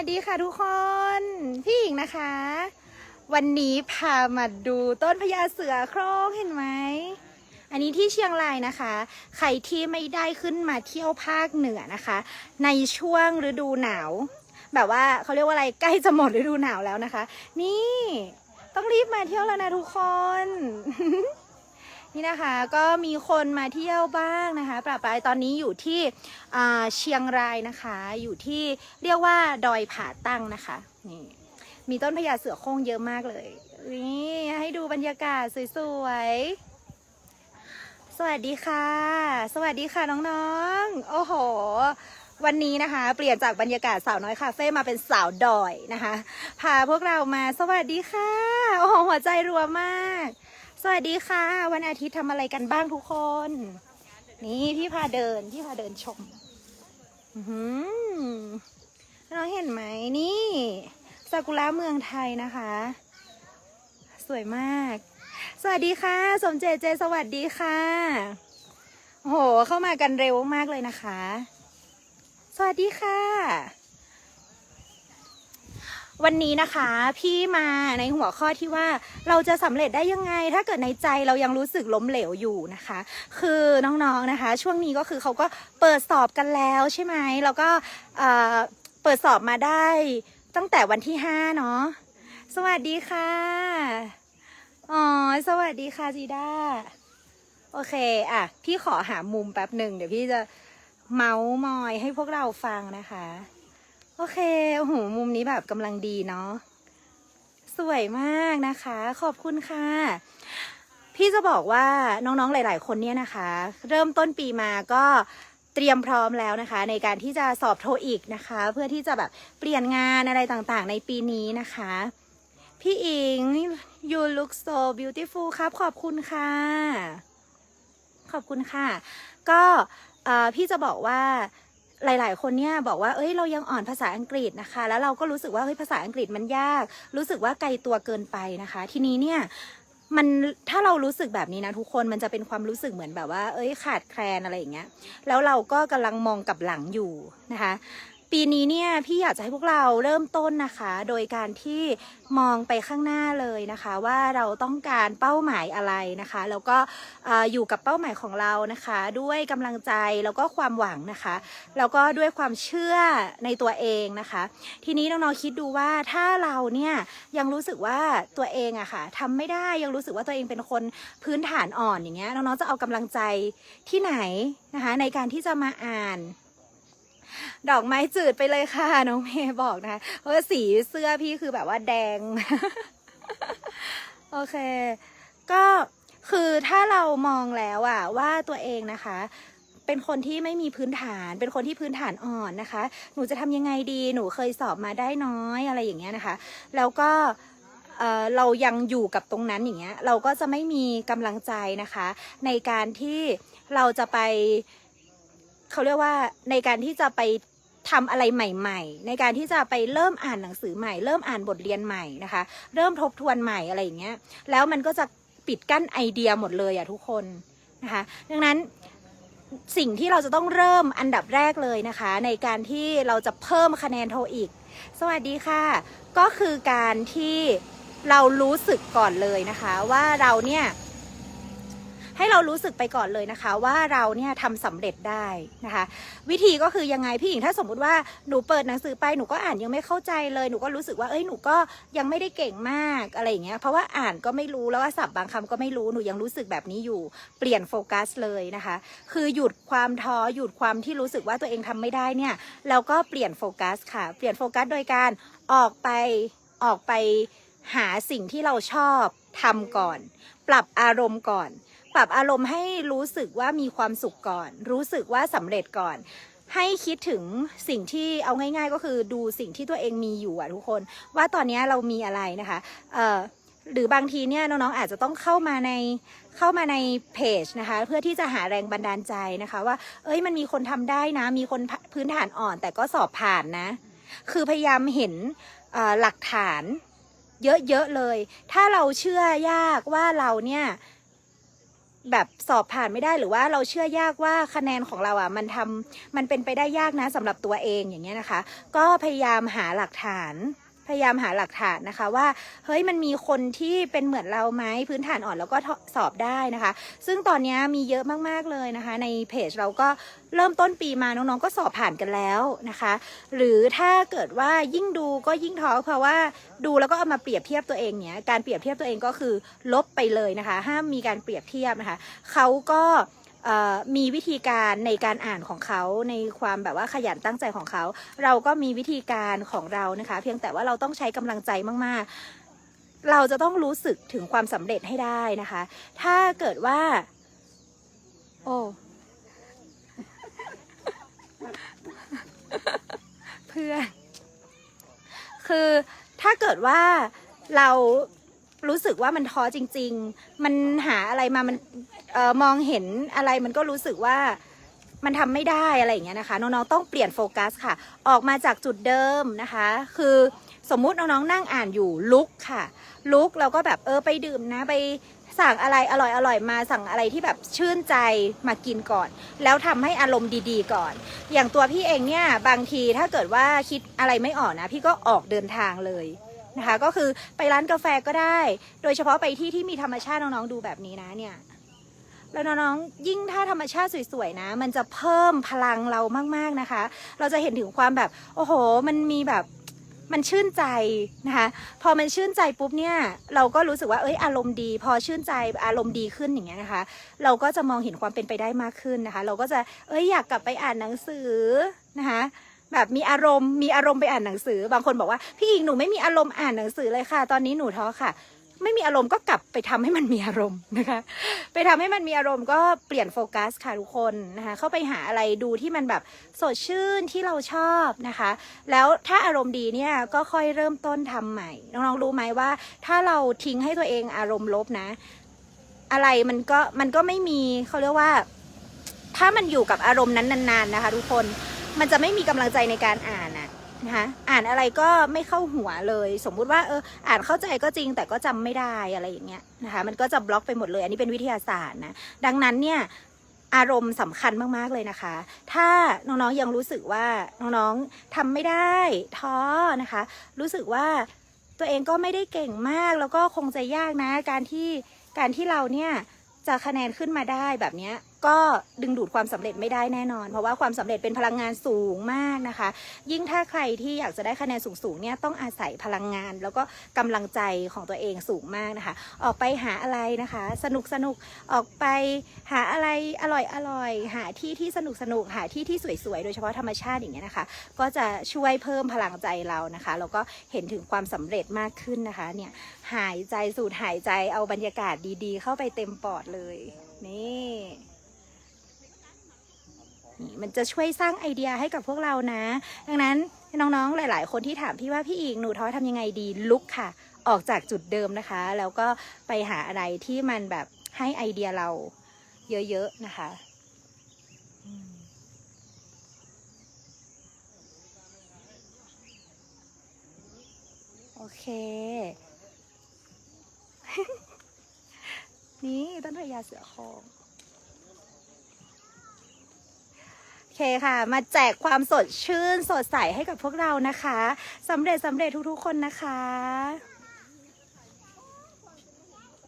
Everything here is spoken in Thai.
วัสดีค่ะทุกคน พี่หญิงนะคะ วันนี้พามาดูต้นพญาเสือโครงเห็นไหม อันนี้ที่เชียงรายนะคะ ใครที่ไม่ได้ขึ้นมาเที่ยวภาคเหนือนะคะ ในช่วงฤดูหนาว แบบว่าเขาเรียกว่าอะไรใกล้จะหมดฤดูหนาวแล้วนะคะ นี่ ต้องรีบมาเที่ยวแล้วนะทุกคน นี่นะคะก็มีคนมาเที่ยวบ้างนะคะปรับปายตอนนี้อยู่ที่เชียงรายนะคะ อยู่ที่เรียกว่าดอยผาตั้งนะคะนี่มีต้นพญาเสือโคร่งเยอะมากเลยนี่ให้ดูบรรยากาศสวยๆสวัสดีค่ะ สวัสดีค่ะน้องๆ โอ้โห วันนี้นะคะ เปลี่ยนจากบรรยากาศสาวน้อยคาเฟ่มาเป็นสาวดอยนะคะ พาพวกเรามาสวัสดีค่ะ โอ้โหหัวใจรัวมาก สวัสดีค่ะ วันอาทิตย์ทำอะไรกันบ้างทุกคน นี่พี่พาเดินพี่พาเดินชมอือหือน้องเห็นไหมนี่ซากุระเมืองไทยนะคะ สวยมาก สวัสดีค่ะ สมเจเจสวัสดีค่ะโอ้โหเข้ามากันเร็วมากเลยนะคะ สวัสดีค่ะ วันนี้นะคะพี่มาในหัวข้อที่ว่าเราจะสำเร็จได้ยังไง ถ้าเกิดในใจเรายังรู้สึกล้มเหลวอยู่นะคะ คือน้องๆนะคะ ช่วงนี้ก็คือเขาก็เปิดสอบกันแล้วใช่ไหมแล้วก็เเปิดสอบมาได้ตั้งแต่วันที่ห้าเนาะสวัสดีค่ะอ๋อสวัสดีค่ะจีด้าโอเคอะพี่ขอหามุมแป๊บหนึ่งเดี๋ยวพี่จะเมาส์มอยให้พวกเราฟังนะคะ โอเค โอ้โห มุมนี้แบบกำลังดีเนาะ สวยมากนะคะ ขอบคุณค่ะ พี่จะบอกว่าน้องๆ หลาย ๆ คนเนี่ยนะคะ เริ่มต้นปีมาก็เตรียมพร้อมแล้วนะคะ ในการที่จะสอบโทอีกนะคะ เพื่อที่จะแบบเปลี่ยนงานอะไรต่างๆ ในปีนี้นะคะ พี่อิง you look so beautiful ครับ ขอบคุณค่ะ ขอบคุณค่ะ ก็พี่จะบอกว่า หลาย ๆ คนเนี่ยบอกว่า เอ้ย เรายังอ่อนภาษาอังกฤษนะคะ แล้วเราก็รู้สึกว่า เฮ้ย ภาษาอังกฤษมันยาก รู้สึกว่าไกลตัวเกินไปนะคะ ทีนี้เนี่ยมันถ้าเรารู้สึกแบบนี้นะทุกคนมันจะเป็นความรู้สึกเหมือนแบบว่า เอ้ย ขาดแคลนอะไรอย่างเงี้ย แล้วเราก็กำลังมองกลับหลังอยู่นะคะ ปีนี้เนี่ยพี่อยากจะให้พวกเราเริ่มต้นนะคะ โดยการที่มองไปข้างหน้าเลยนะคะ ว่าเราต้องการเป้าหมายอะไรนะคะ แล้วก็เอ่ออยู่กับเป้าหมายของเรานะคะ ด้วยกำลังใจแล้วก็ความหวังนะคะ แล้วก็ด้วยความเชื่อในตัวเองนะคะ ทีนี้น้องๆคิดดูว่าถ้าเราเนี่ยยังรู้สึกว่าตัวเองอะค่ะทำไม่ได้ยังรู้สึกว่าตัวเองเป็นคนพื้นฐานอ่อนอย่างเงี้ยน้องๆจะเอากำลังใจที่ไหนนะคะ ในการที่จะมาอ่าน ดอกไม้จืดไปเลยค่ะ น้องเมย์บอกนะคะเพราะว่าสีเสื้อพี่คือแบบว่าแดง โอเค ก็คือถ้าเรามองแล้วอะว่าตัวเองนะคะ เป็นคนที่ไม่มีพื้นฐาน เป็นคนที่พื้นฐานอ่อนนะคะ หนูจะทำยังไงดีหนูเคยสอบมาได้น้อยอะไรอย่างเงี้ยนะคะ แล้วก็เออเรายังอยู่กับตรงนั้นอย่างเงี้ย เราก็จะไม่มีกำลังใจนะคะ ในการที่เราจะไป เขาเรียกว่าในการที่จะไปทำอะไรใหม่ ๆ ในการที่จะไปเริ่มอ่านหนังสือใหม่ เริ่มอ่านบทเรียนใหม่นะคะ เริ่มทบทวนใหม่อะไรอย่างเงี้ย แล้วมันก็จะปิดกั้นไอเดียหมดเลยอะทุกคนนะคะ ดังนั้นสิ่งที่เราจะต้องเริ่มอันดับแรกเลยนะคะ ในการที่เราจะเพิ่มคะแนนโทอีก สวัสดีค่ะ ก็คือการที่เรารู้สึกก่อนเลยนะคะ ว่าเราเนี่ย ให้เรารู้สึกไปก่อนเลยนะคะ ว่าเราเนี่ยทำสำเร็จได้นะคะ วิธีก็คือยังไงพี่หญิงถ้าสมมุติว่าหนูเปิดหนังสือไปหนูก็อ่านยังไม่เข้าใจเลยหนูก็รู้สึกว่าเอ้ยหนูก็ยังไม่ได้เก่งมากอะไรอย่างเงี้ยเพราะว่าอ่านก็ไม่รู้แล้วว่าศัพท์บางคำก็ไม่รู้หนูยังรู้สึกแบบนี้อยู่เปลี่ยนโฟกัสเลยนะคะ คือหยุดความท้อหยุดความที่รู้สึกว่าตัวเองทำไม่ได้เนี่ยแล้วก็เปลี่ยนโฟกัสค่ะ เปลี่ยนโฟกัสโดยการออกไปออกไปหาสิ่งที่เราชอบทำก่อน ปรับอารมณ์ก่อน ปรับอารมณ์ให้รู้สึกว่ามีความสุขก่อน รู้สึกว่าสำเร็จก่อน ให้คิดถึงสิ่งที่เอาง่าย ๆ ก็คือดูสิ่งที่ตัวเองมีอยู่อะทุกคน ว่าตอนนี้เรามีอะไรนะคะเอ่อหรือบางทีเนี่ยน้องๆอาจจะต้องเข้ามาในเข้ามาในเพจนะคะ เพื่อที่จะหาแรงบันดาลใจนะคะ ว่า เอ้ยมันมีคนทำได้นะ มีคนพื้นฐานอ่อน แต่ก็สอบผ่านนะ คือพยายามเห็นหลักฐานเยอะๆเลย ถ้าเราเชื่อยากว่าเราเนี่ย แบบสอบผ่านไม่ได้หรือว่าเราเชื่อยากว่าคะแนนของเราอะมันทำมันเป็นไปได้ยากนะสำหรับตัวเองอย่างเงี้ยนะคะ ก็พยายามหาหลักฐาน พยายามหาหลักฐานนะคะว่าเฮ้ยมันมีคนที่เป็นเหมือนเราไหมพื้นฐานอ่อนแล้วก็สอบได้นะคะ ซึ่งตอนนี้มีเยอะมากๆเลยนะคะ ในเพจเราก็เริ่มต้นปีมาน้องๆก็สอบผ่านกันแล้วนะคะ หรือถ้าเกิดว่ายิ่งดูก็ยิ่งท้อเพราะว่าดูแล้วก็เอามาเปรียบเทียบตัวเองเนี้ยการเปรียบเทียบตัวเองก็คือลบไปเลยนะคะ ห้ามมีการเปรียบเทียบนะคะเขาก็ มีวิธีการในการอ่านของเขาในความแบบว่าขยันตั้งใจของเขา เราก็มีวิธีการของเรานะคะ เพียงแต่ว่าเราต้องใช้กำลังใจมาก ๆ เราจะต้องรู้สึกถึงความสำเร็จให้ได้นะคะ ถ้าเกิดว่า โอ้เพื่อนคือถ้าเกิดว่าเรา รู้สึกว่ามันท้อจริง ๆ มันหาอะไรมามันเออมองเห็นอะไรมันก็รู้สึกว่ามันทำไม่ได้อะไรอย่างเงี้ยนะคะ น้องๆต้องเปลี่ยนโฟกัสค่ะ ออกมาจากจุดเดิมนะคะ คือสมมุติน้องๆนั่งอ่านอยู่ลุกค่ะ ลุกเราก็แบบเออไปดื่มนะไปสั่งอะไรอร่อยอร่อยมาสั่งอะไรที่แบบชื่นใจมากินก่อน แล้วทำให้อารมณ์ดีๆก่อน อย่างตัวพี่เองเนี่ยบางทีถ้าเกิดว่าคิดอะไรไม่ออกนะ พี่ก็ออกเดินทางเลย นะคะ ก็คือไปร้านกาแฟก็ได้ โดยเฉพาะไปที่ที่มีธรรมชาติน้องๆดูแบบนี้นะเนี่ยแล้วน้องๆยิ่งถ้าธรรมชาติสวยๆนะ มันจะเพิ่มพลังเรามากๆนะคะ เราจะเห็นถึงความแบบโอ้โห มันมีแบบมันชื่นใจนะคะ พอมันชื่นใจปุ๊บเนี่ย เราก็รู้สึกว่าเอ้ยอารมณ์ดี พอชื่นใจอารมณ์ดีขึ้นอย่างเงี้ยนะคะ เราก็จะมองเห็นความเป็นไปได้มากขึ้นนะคะ เราก็จะเอ้ยอยากกลับไปอ่านหนังสือนะคะ แบบมีอารมณ์มีอารมณ์ไปอ่านหนังสือ บางคนบอกว่าพี่อิงหนูไม่มีอารมณ์อ่านหนังสือเลยค่ะ ตอนนี้หนูท้อค่ะ ไม่มีอารมณ์ก็กลับไปทำให้มันมีอารมณ์นะคะ ไปทำให้มันมีอารมณ์ก็เปลี่ยนโฟกัสค่ะทุกคนนะคะ เข้าไปหาอะไรดูที่มันแบบสดชื่นที่เราชอบนะคะ แล้วถ้าอารมณ์ดีเนี่ยก็ค่อยเริ่มต้นทำใหม่ น้องๆรู้ไหมว่า ถ้าเราทิ้งให้ตัวเองอารมณ์ลบนะ อะไรมันก็มันก็ไม่มีเขาเรียกว่า ถ้ามันอยู่กับอารมณ์นั้นนานๆนะคะ ทุกคน มันจะไม่มีกำลังใจในการอ่านอะนะคะอ่านอะไรก็ไม่เข้าหัวเลย สมมุติว่าเอออ่านเข้าใจก็จริงแต่ก็จำไม่ได้อะไรอย่างเงี้ยนะคะมันก็จะบล็อกไปหมดเลย อันนี้เป็นวิทยาศาสตร์นะดังนั้นเนี่ยอารมณ์สำคัญมากๆเลยนะคะ ถ้าน้องๆยังรู้สึกว่าน้องๆทำไม่ได้ท้อนะคะ รู้สึกว่าตัวเองก็ไม่ได้เก่งมากแล้วก็คงจะยากนะ การที่การที่เราเนี่ยจะคะแนนขึ้นมาได้แบบเนี้ย ก็ดึงดูดความสำเร็จไม่ได้แน่นอน เพราะว่าความสำเร็จเป็นพลังงานสูงมากนะคะ ยิ่งถ้าใครที่อยากจะได้คะแนนสูงๆเนี่ยต้องอาศัยพลังงาน แล้วก็กำลังใจของตัวเองสูงมากนะคะ ออกไปหาอะไรนะคะ สนุกสนุกออกไปหาอะไรอร่อยอร่อยหาที่ที่สนุกสนุกหาที่ที่สวยๆ โดยเฉพาะธรรมชาติอย่างเงี้ยนะคะ ก็จะช่วยเพิ่มพลังใจเรานะคะแล้วก็เห็นถึงความสำเร็จมากขึ้นนะคะเนี่ยหายใจสูดหายใจเอาบรรยากาศดีๆ เข้าไปเต็มปอดเลยนี่ นี่มันจะช่วยสร้างไอเดียให้กับพวกเรานะ ดังนั้นน้องๆ หลาย ๆ คนที่ถามพี่ว่าพี่อีกหนูท้อทำยังไงดีลุกค่ะ ออกจากจุดเดิมนะคะ แล้วก็ไปหาอะไรที่มันแบบให้ไอเดียเราเยอะๆนะคะโอเค นี่ต้นพญาเสือโคร่ง โอ เคค่ะ มาแจกความสดชื่นสดใสให้กับพวกเรานะคะสำเร็จสำเร็จทุกๆคนนะคะ